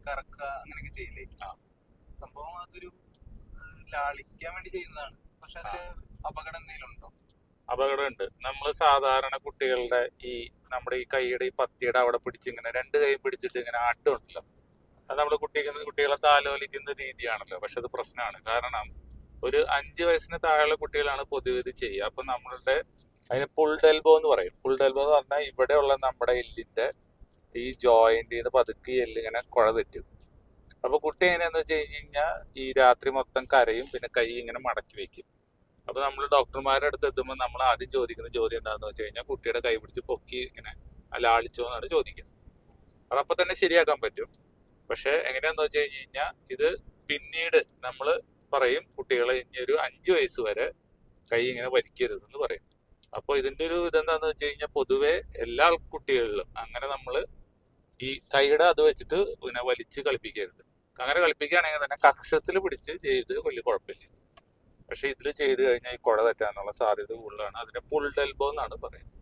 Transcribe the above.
വലിച്ച് കറക്കുക അങ്ങനെയൊക്കെ ചെയ്യില്ലേ. സംഭവം അതൊരു ലാളിക്കാൻ വേണ്ടി ചെയ്യുന്നതാണ്. പക്ഷെ അതിൽ അപകടം എന്തെങ്കിലും ഉണ്ടോ? അപകടമുണ്ട് നമ്മൾ സാധാരണ കുട്ടികളുടെ ഈ നമ്മുടെ ഈ കൈയുടെ ഈ പത്തിയുടെ അവിടെ പിടിച്ച് ഇങ്ങനെ രണ്ട് കൈ പിടിച്ചിട്ട് ഇങ്ങനെ ആട്ടുണ്ടല്ലോ. അത് നമ്മൾ കുട്ടിക്ക് കുട്ടികളെ താലോലിക്കുന്ന രീതിയാണല്ലോ. പക്ഷെ അത് പ്രശ്നമാണ്. കാരണം ഒരു അഞ്ച് വയസ്സിന് താഴെയുള്ള കുട്ടികളാണ് പൊതുവെ ഇത് ചെയ്യുക. അപ്പൊ നമ്മളുടെ അതിന് പുൾഡ് എൽബോ എന്ന് പറയും. പുൾഡ് എൽബോ എന്ന് പറഞ്ഞാൽ ഇവിടെയുള്ള നമ്മുടെ എല്ലിന്റെ ഈ ജോയിന്റ് ചെയ്ത് പതുക്കെ എല്ലിങ്ങനെ കുഴ തെറ്റും. അപ്പൊ കുട്ടി എങ്ങനെയാന്ന് വെച്ച് കഴിഞ്ഞ് കഴിഞ്ഞാൽ ഈ രാത്രി മൊത്തം കരയും പിന്നെ കൈ ഇങ്ങനെ മടക്കി വെക്കും. അപ്പൊ നമ്മൾ ഡോക്ടർമാരുടെ അടുത്ത് എത്തുമ്പോൾ നമ്മൾ ആദ്യം ചോദിക്കുന്ന ചോദ്യം എന്താണെന്ന് വെച്ച് കഴിഞ്ഞാൽ കുട്ടിയുടെ കൈ പിടിച്ച് പൊക്കി ഇങ്ങനെ ലാളിച്ചോ എന്നാണ് ചോദിക്കുന്നത് അത് അപ്പൊ തന്നെ ശരിയാക്കാൻ പറ്റും. പക്ഷെ എങ്ങനെയാന്ന് വെച്ച് കഴിഞ്ഞ് കഴിഞ്ഞാൽ ഇത് പിന്നീട് നമ്മൾ പറയും കുട്ടികളെ ഇനി ഒരു അഞ്ച് വയസ്സ് വരെ കൈ ഇങ്ങനെ വലിക്കരുത് എന്ന് പറയും. അപ്പോൾ ഇതിന്റെ ഒരു ഇതെന്താന്ന് വെച്ച് കഴിഞ്ഞാൽ പൊതുവെ എല്ലാ കുട്ടികളിലും അങ്ങനെ നമ്മൾ ഈ കൈയുടെ അത് വെച്ചിട്ട് പിന്നെ വലിച്ച് കളിപ്പിക്കരുത്. അങ്ങനെ കളിപ്പിക്കുകയാണെങ്കിൽ തന്നെ കക്ഷത്തിൽ പിടിച്ച് ചെയ്ത് വലിയ കുഴപ്പമില്ല. പക്ഷെ ഇതിൽ ചെയ്ത് കഴിഞ്ഞാൽ ഈ കുഴ തെറ്റാനുള്ള സാധ്യത കൂടുതലാണ്. അതിനെ പുൾഡ് ഡെൽബോ എന്നാണ് പറയുന്നത്.